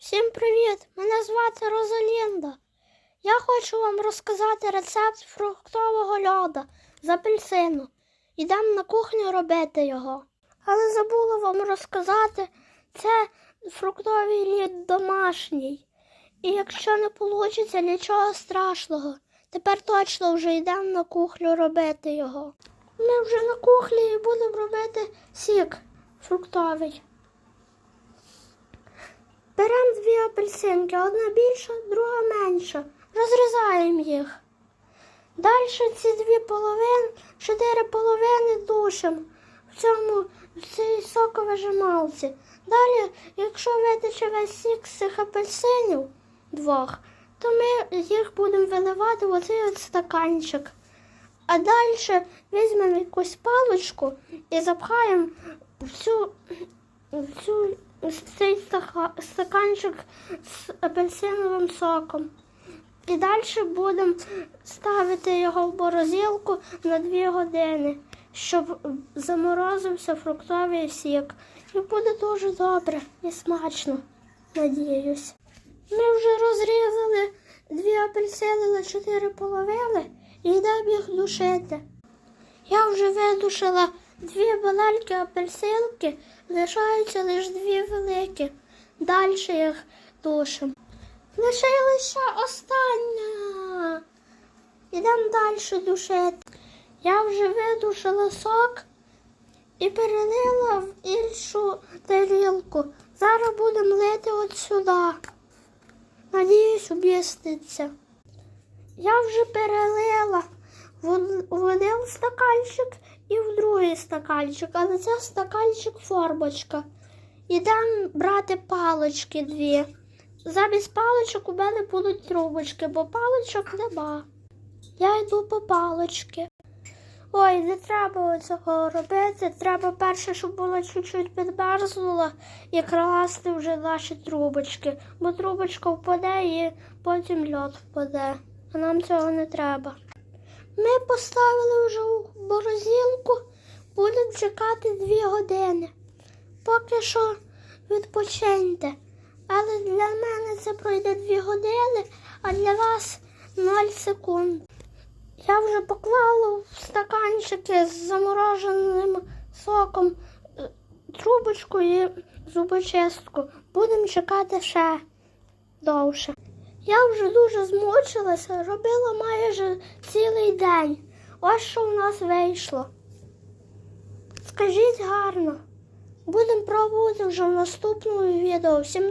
Всім привіт! Мене звати Розалінда. Я хочу вам розказати рецепт фруктового льода з апельсину. Йдемо на кухню робити його. Але забула вам розказати, це фруктовий лід домашній. І якщо не вийде, нічого страшного. Тепер точно вже йдемо на кухню робити його. Ми вже на кухні і будемо робити сік фруктовий. Беремо дві апельсинки, одна більша, друга менша. Розрізаємо їх. Далі ці дві половини, чотири половини душимо в цьому в цій соковижималці. Далі, якщо витече весь сік з цих апельсинів двох, то ми їх будемо виливати в оцей от стаканчик. А далі візьмемо якусь паличку і запхаємо в цю, в цю в цей стаканчик з апельсиновим соком. І далі будемо ставити його в морозилку на 2 години, щоб заморозився фруктовий сік. І буде дуже добре і смачно, надіюсь. Ми вже розрізали дві апельсини на чотири половини і йдемо їх душити. Я вже видушила дві маленькі апельсинки, лишаються лише дві великі. Далі їх душимо. Лишилася остання. Ідемо далі душити. Я вже видушила сок і перелила в іншу тарілку. Зараз будемо лити от сюди. Надіюсь, об'ясниться. Я вже перелила в один стаканчик і в другий стаканчик, але це стаканчик формочка. Ідемо брати палички дві. Замість паличок у мене будуть трубочки, бо паличок нема. Я йду по палички. Ой, не треба цього робити. Треба перше, щоб воно чуть-чуть підмерзнуло і класти вже наші трубочки, бо трубочка впаде і потім льод впаде. А нам цього не треба. Ми поставили вже у морозилку, будемо чекати дві години. Поки що відпочиньте. Але для мене це пройде дві години, а для вас 0 секунд. Я вже поклала в стаканчики з замороженим соком е, трубочку і зубочистку. Будемо чекати ще довше. Я вже дуже змучилася, робила майже цілий день. Ось що в нас вийшло. Скажіть гарно. Будемо пробувати вже в наступному відео. Всім